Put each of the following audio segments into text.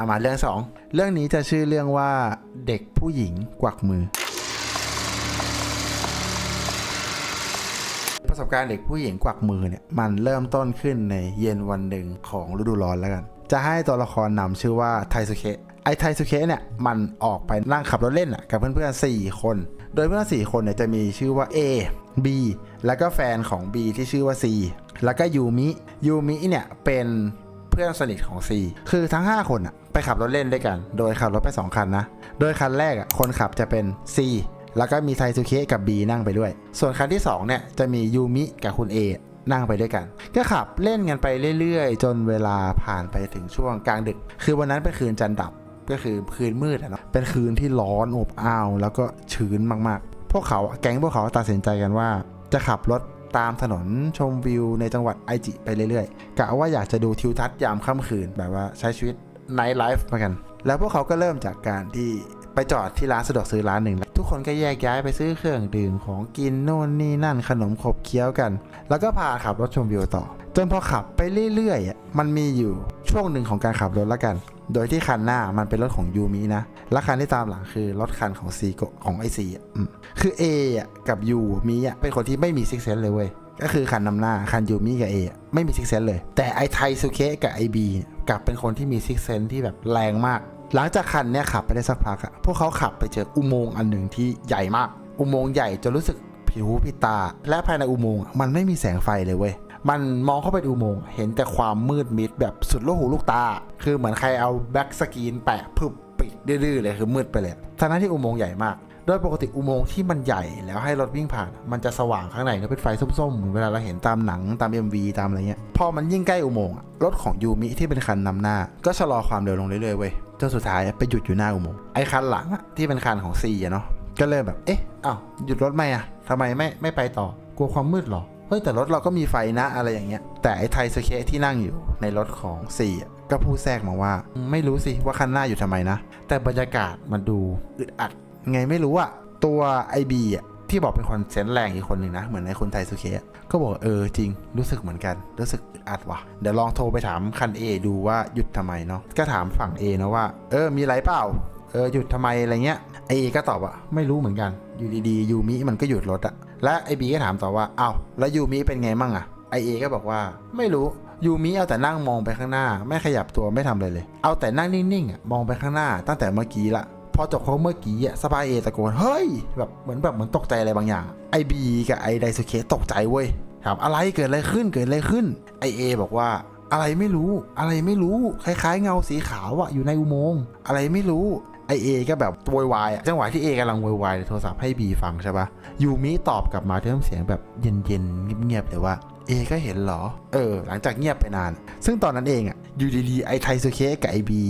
เอามาเรื่องสองเรื่องนี้จะชื่อเรื่องว่าเด็กผู้หญิงกวักมือ ประสบการณ์เด็กผู้หญิงกวักมือเนี่ยมันเริ่มต้นขึ้นในเย็นวันหนึ่งของฤดูร้อนแล้วกัน จะให้ตัวละครนำชื่อว่าไทสุเคไอไทสุเคเนี่ยมันออกไปนั่งขับรถเล่นอะกับเพื่อนๆ 4 คน โดยเพื่อน4คนเนี่ยจะมีชื่อว่า A B แล้วก็แฟนของ B ที่ชื่อว่า C แล้วก็ยูมิยูมิเนี่ยเป็น เพื่อนสนิทของ C คือทั้ง 5 คนอะไปขับรถเล่นด้วยกัน โดยขับรถไป 2 คันนะ โดยคันแรกอะคนขับจะเป็น C แล้วก็มีไทซูเคะกับ B นั่งไปด้วย ส่วนคันที่2เนี่ยจะมียูมิกับคุณ A นั่งไปด้วยกัน ก็ขับเล่นกันไปเรื่อยๆ จนเวลาผ่านไปถึงช่วงกลางดึก คือวันนั้นเป็นคืนจันทร์ดับก็คือคืนมืดอะเนาะเป็นคืนที่ร้อนอบอ้าว แล้วก็ชื้นมากๆ พวกเขาแก๊งพวกเขาตัดสินใจกันว่า จะขับรถ ตามถนนชมวิวในจังหวัดไอจิไปเรื่อยๆกะว่าอยากจะดูทิวทัศน์ยามค่ำคืนแบบว่าใช้ชีวิตไนท์ไลฟ์มากัน แล้วพวกเขาก็เริ่มจากการที่ไปจอดที่ร้านสะดวกซื้อร้านหนึ่ง ทุกคนก็แยกย้ายไปซื้อเครื่องดื่มของกินโน่นนี่นั่นขนมขบเคี้ยวกัน แล้วก็พาขับรถชมวิวต่อ จนพอขับไปเรื่อยๆมันมีอยู่ช่วงหนึ่งของการขับรถแล้วกัน โดยที่คันหน้ามันเป็นรถของยูมินะ และคันที่ตามหลังคือรถคันของซีของไอซีคือ A อะกับยูมิอะเป็นคนที่ไม่มีซิกเซนเลยเว้ย ก็คือคันนำหน้าคันยูมิกับเอไม่มีซิกเซนเลย แต่ไอไทซูเคะกับไอบีกลับเป็นคนที่มีซิกเซนที่แบบแรงมาก หลังจากคันเนี้ยขับไปได้สักพักอะพวกเขาขับไปเจออุโมงค์อันหนึ่งที่ใหญ่มาก อุโมงค์ใหญ่จนรู้สึกผิวผิดตา และภายในอุโมงค์มันไม่มีแสงไฟเลยเว้ย มันมองเข้าไปในอุโมงค์เห็นแต่ความมืดมิดแบบสุดลูกหูลูกตา คือเหมือนใครเอาแบ็กสกรีนแปะพึบปิดดื้อๆเลยคือมืดไปเลยทั้งนั้นที่อุโมงค์ใหญ่มากโดยปกติอุโมงค์ที่มันใหญ่แล้วให้รถวิ่งผ่าน มันจะสว่างข้างในแล้วเป็นไฟส้มๆเหมือนเวลาเราเห็นตามหนังตาม MV ตามอะไรเงี้ยพอมันยิ่งใกล้อุโมงค์รถของยูมิที่เป็นคันนำหน้า ก็ชะลอความเร็วลงเรื่อยๆเว้ยจนสุดท้ายไปหยุดอยู่หน้าอุโมงค์ไอ้คันหลังอะที่เป็นคันของซีอะเนาะก็เริ่มแบบเอ๊ะอ้าวหยุดรถไหมอะทำไมไม่ไม่ไปต่อกลัวความมืดหรอ เฮ้ยแต่รถเราก็มีไฟนะอะไรอย่างเงี้ย แต่ไอ้ไทสเคะที่นั่งอยู่ในรถของซีอะก็พูดแทรกมาว่า ไม่รู้สิว่าคันหน้าอยู่ทำไมนะ แต่บรรยากาศมันดูอึดอัด ไงไม่รู้อะตัวไอบีอะที่บอกเป็นคนเซนแรงอีกคนหนึ่งนะ เหมือนในคนไทยสุเคก็บอกเออจริงรู้สึกเหมือนกัน รู้สึกอึดอัดว่ะ เดี๋ยวลองโทรไปถามคัน A ดูว่าหยุดทำไมเนาะก็ถามฝั่ง A นะว่า เออมีไรเปล่าเออหยุดทำไมอะไรเงี้ยไอเอก็ตอบว่าไม่รู้เหมือนกัน อยู่ดีๆยูมิมันก็หยุดรถอะ และไอบีก็ถามต่อว่าเอ้าแล้วยูมิเป็นไงมั่งอะไอเอก็บอกว่าไม่รู้ยูมิเอาแต่นั่งมองไปข้างหน้า ไม่ขยับตัวไม่ทำอะไรเลย เอาแต่นั่งนิ่งๆมองไปข้างหน้า ตั้งแต่เมื่อกี้ละพอจบเขาเมื่อกี้อะสปายเอตะโกนเฮ้ยแบบเหมือนแบบเหมือนตกใจอะไรบางอย่างไอบีกับไอไดสุเคตกใจเว้ยถามอะไรเกิดอะไรขึ้นเกิดอะไรขึ้นไอเอบอกว่าอะไรไม่รู้ อะไรไม่รู้ คล้ายๆ เงาสีขาวอะอยู่ในอุโมงค์อะไรไม่รู้ ไอเอก็แบบโวยวายจังหวะที่เอกำลังโวยวายโทรศัพท์ให้บีฟังใช่ปะยูมิตอบกลับมาด้วยน้ำเสียงแบบเย็นๆเงียบๆเลยว่าเอก็เห็นเหรอ เออ หลังจากเงียบไปนาน ซึ่งตอนนั้นเองอะอยู่ดีๆ ไอไทซูเคกับไอบี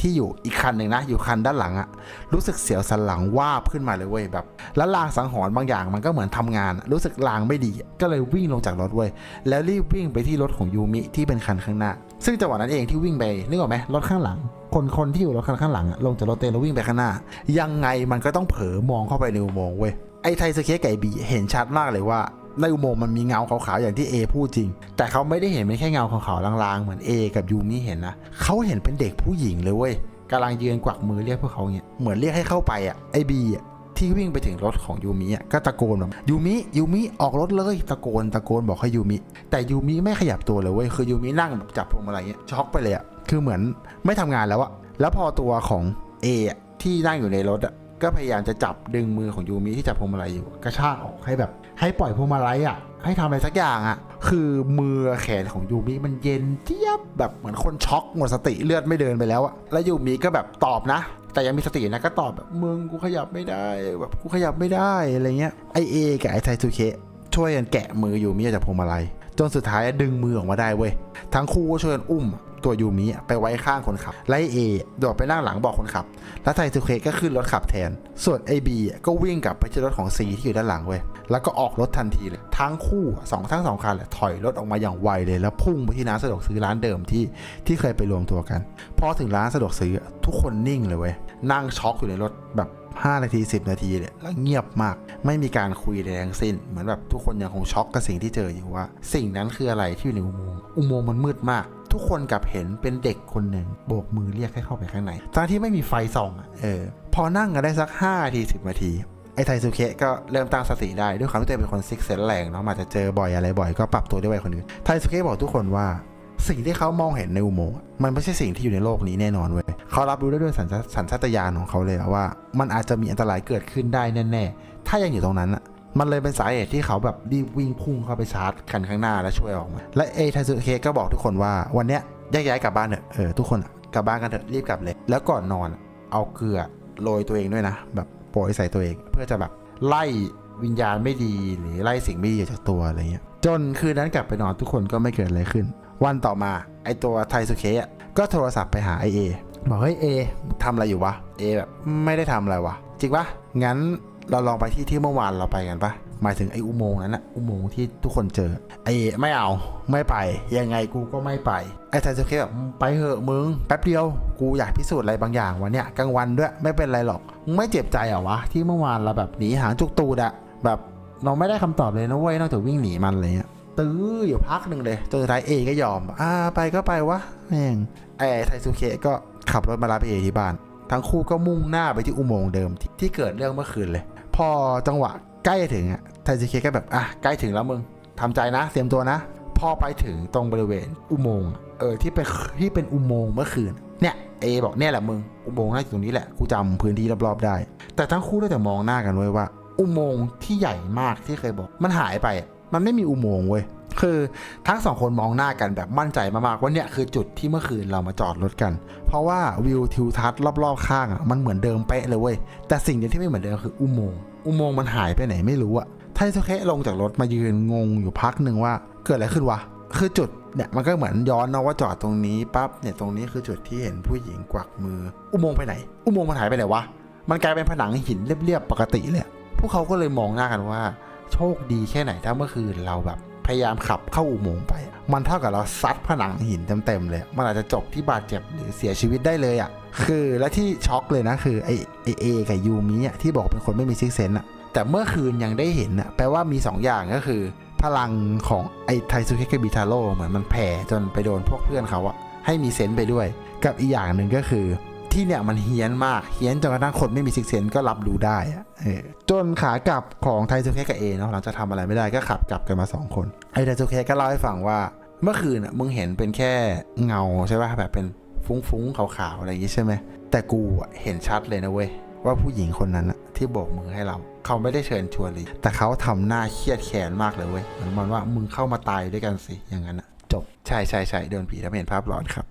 ที่อยู่อีกคันหนึ่งนะ อยู่คันด้านหลังอะรู้สึกเสียวสันหลังวาบขึ้นมาเลยเว้ยแบบ แล้วลางสังหรณ์บางอย่างมันก็เหมือนทำงาน รู้สึกลางไม่ดี ก็เลยวิ่งลงจากรถเว้ย แล้วรีบวิ่งไปที่รถของยูมิที่เป็นคันข้างหน้า ซึ่งจังหวะนั้นเองที่วิ่งไปนึกออกไหมรถข้างหลัง คนคนที่อยู่รถคันข้างหลังอะลงจากรถเต็นแล้ววิ่งไปข้างหน้า ยังไงมันก็ต้องเผลอมองเข้าไปในอุโมงค์เว้ยไอ้ไทสเคะไก่บีเห็นชัดมากเลยว่าในอุโมงค์มันมีเงาขาวๆอย่างที่ A พูดจริง แต่เขาไม่ได้เห็นเป็นแค่เงาขาวๆลางๆ เหมือน A กับยูมิเห็นนะเขาเห็นเป็นเด็กผู้หญิงเลยเว้ยกำลังยืนกวักมือเรียกพวกเขาเนี่ยเหมือนเรียกให้เข้าไปอะไอ้บีอะที่วิ่งไปถึงรถของยูมิอะก็ตะโกนแบบยูมิยูมิออกรถเลยตะโกนตะโกนบอกให้ยูมิแต่ยูมิไม่ขยับตัวเลยเว้ยคือยูมินั่งแบบจับพวงมาลัยเงี้ยช็อกไปเลยอะ คือเหมือนไม่ทำงานแล้วอะแล้วพอตัวของ A อะที่นั่งอยู่ในรถอะก็พยายามจะจับดึงมือของยูมิที่จับพวงมาลัยอยู่กระชากออกให้แบบ ให้ปล่อยพวงมาลัยอะ ให้ทำอะไรสักอย่างอะ คือมือแขนของยูมิมันเย็นเจี๊ยบแบบเหมือนคนช็อกหมดสติเลือดไม่เดินไปแล้วอะแล้วยูมิก็แบบตอบนะ แต่ยังมีสตินะก็ตอบแบบมึงกูขยับไม่ได้แบบกูขยับไม่ได้อะไรเงี้ยไอเอกับไอไทซูเคช่วยกันแกะมือยูมิออกจากพวงมาลัย จนสุดท้ายดึงมือออกมาได้เว้ย ทั้งคู่ก็ช่วยกันอุ้มตัวยูมิไปไว้ข้างคนขับ ไลเอโดดไปนั่งหลังบอกคนขับ แล้วไทซูเคก็ขึ้นรถขับแทน ส่วนไอบีก็วิ่งกลับไปที่รถของซีที่อยู่ด้านหลังเว้ย แล้วก็ออกรถทันทีเลย ทั้งคู่สองทั้งสองคันเลยถอยรถออกมาอย่างไวเลย แล้วพุ่งไปที่ร้านสะดวกซื้อร้านเดิมที่ที่เคยไปรวมตัวกัน พอถึงร้านสะดวกซื้อทุกคนนิ่งเลยเว้ย นั่งช็อกอยู่ในรถแบบ5 นาที 10 นาทีเลยแล้วเงียบมาก ไม่มีการคุยใดทั้งสิ้น เหมือนแบบทุกคนยังคงช็อกกับสิ่งที่เจออยู่ว่า สิ่งนั้นคืออะไรที่อยู่ในอุโมงค์อุโมงค์มันมืดมาก ทุกคนกลับเห็นเป็นเด็กคนหนึ่งโบกมือเรียกให้เข้าไปข้างในทั้งที่ไม่มีไฟส่องอะเออ พอนั่งกันได้สัก5นาที10นาทีไอ้ไทซุเคะก็เริ่มตั้งสติได้ด้วยความที่ตัวเองเป็นคนซิกเซนแรงเนาะมาจะเจอบ่อยอะไรบ่อยก็ปรับตัวได้ไวคนอื่นไทซุเคะบอกทุกคนว่า สิ่งที่เขามองเห็นในอุโมงค์มันไม่ใช่สิ่งที่อยู่ในโลกนี้แน่นอนเว้ยเขารับรู้ได้ด้วยสัญชาตญาณของเขาเลยว่า มันอาจจะมีอันตรายเกิดขึ้นได้แน่ๆถ้ายังอยู่ตรงนั้นอะ มันเลยเป็นสาเหตุที่เขาแบบรีบวิ่งพุ่งเข้าไปชาร์จคันข้างหน้าแล้วช่วยออกมา และเอไทซุเคะก็บอกทุกคนว่าวันเนี้ยแยกย้ายกลับบ้านเถอะเออทุกคนอะกลับบ้านกันเถอะรีบกลับเลย แล้วก่อนนอนเอาเกลือโรยตัวเองด้วยนะ แบบโปรยใส่ตัวเอง เพื่อจะแบบไล่วิญญาณไม่ดีหรือไล่สิ่งไม่ดีออกจากตัวอะไรเงี้ยจนคืนนั้นกลับไปนอนทุกคนก็ไม่เกิดอะไรขึ้น วันต่อมาไอตัวไทซุเคะอะก็โทรศัพท์ไปหาไอเอบอกเฮ้ยเอทำอะไรอยู่วะเอแบบไม่ได้ทำอะไรวะจริงปะงั้น เราลองไปที่ที่เมื่อวานเราไปกันปะหมายถึงไอ้อุโมงค์นั้นอะอุโมงค์ที่ทุกคนเจอ ไอเอไม่เอาไม่ไป ยังไงกูก็ไม่ไป ไอไทซุเคะแบบไปเหอะมึงแป๊บเดียว กูอยากพิสูจน์อะไรบางอย่างวันเนี้ยกลางวันด้วยไม่เป็นไรหรอกไม่เจ็บใจเหรอวะที่เมื่อวานเราแบบหนีหางจุกตูดอะแบบเราไม่ได้คำตอบเลยนะเว้ยนอกจากวิ่งหนีมันอะไรเงี้ยตื้ออยู่พักหนึ่งเลยจนสุดท้ายเอก็ยอม อ่าไปก็ไปวะแม่งไอ้ไทซูเคะก็ขับรถมารับเอที่บ้านทั้งคู่ก็มุ่งหน้าไปที่อุโมงค์เดิมทที่เกิดเรื่องเมื่อคืนเลย พอจังหวะใกล้ถึงอะไทจิเคก็แบบอะใกล้ถึงแล้วมึงทำใจนะ เตรียมตัวนะ พอไปถึงตรงบริเวณอุโมงค์เออที่เป็นที่เป็นอุโมงค์เมื่อคืน เนี่ยเอบอกเนี่ยแหละมึงอุโมงค์น่าอยู่ตรงนี้แหละกูจำพื้นที่รอบๆได้ แต่ทั้งคู่ได้แต่มองหน้ากันไว้ว่า อุโมงค์ที่ใหญ่มากที่เคยบอก มันหายไป มันไม่มีอุโมงค์เว้ย คือทั้งสองคนมองหน้ากันแบบมั่นใจมากๆว่าเนี่ยคือจุดที่เมื่อคืนเรามาจอดรถกัน เพราะว่าวิวทิวทัศน์รอบๆข้างอะมันเหมือนเดิมเป๊ะเลยเว้ยแต่สิ่งเดียวที่ไม่เหมือนเดิมคืออุโมงค์อุโมงค์มันหายไปไหนไม่รู้อะไทโซเคะลงจากรถมายืนงงอยู่พักหนึ่งว่าเกิดอะไรขึ้นวะคือจุดเนี่ยมันก็เหมือนย้อนเนาะว่าจอดตรงนี้ปั๊บเนี่ยตรงนี้คือจุดที่เห็นผู้หญิงกวักมือ อุโมงค์ไปไหน อุโมงค์มันหายไปไหนวะมันกลายเป็นผนังหินเรียบๆปกติเลยพวกเขาก็เลยมองหน้ากันว่า โชคดีแค่ไหนถ้าเมื่อคืนเราแบบ พยายามขับเข้าอุโมงค์ไป มันเท่ากับเราซัดผนังหินเต็มๆเลย มันอาจจะจบที่บาดเจ็บหรือเสียชีวิตได้เลยอะ คือและที่ช็อกเลยนะคือไอไอเอกับยูมิอะที่บอกเป็นคนไม่มีซิกเซนอะ แต่เมื่อคืนยังได้เห็นอะแปลว่ามี 2อย่างก็คือ พลังของไอไทซูเคะบิทาโร่เหมือนมันแผ่จนไปโดนพวกเพื่อนเขาอะให้มีเซนไปด้วย กับอีกอย่างหนึ่งก็คือ ที่เนี่ยมันเฮี้ยนมากเฮี้ยนจนกระทั่งคนไม่มีซิกเซนก็รับรู้ได้อะเออจนขากลับของไทซูเคกับเอเนาะหลังจากทำอะไรไม่ได้ก็ขับกลับกันมาสองคนไอไทซูเคก็เล่าให้ฟังว่าเมื่อคืนอะมึงเห็นเป็นแค่เงาใช่ป่ะแบบเป็นฟุ้งๆขาวๆอะไรอย่างงี้ใช่ไหมแต่กูเห็นชัดเลยนะเว้ยว่าผู้หญิงคนนั้นอะที่โบกมือให้เรา เขาไม่ได้เชิญชวนเลย แต่เขาทำหน้าเครียดแค้นมากเลยเว้ยเหมือนมันว่ามึงเข้ามาตายด้วยกันสิอย่างนั้นจบใช่ใช่ใช่โดนผีทำเห็นภาพหลอนครับ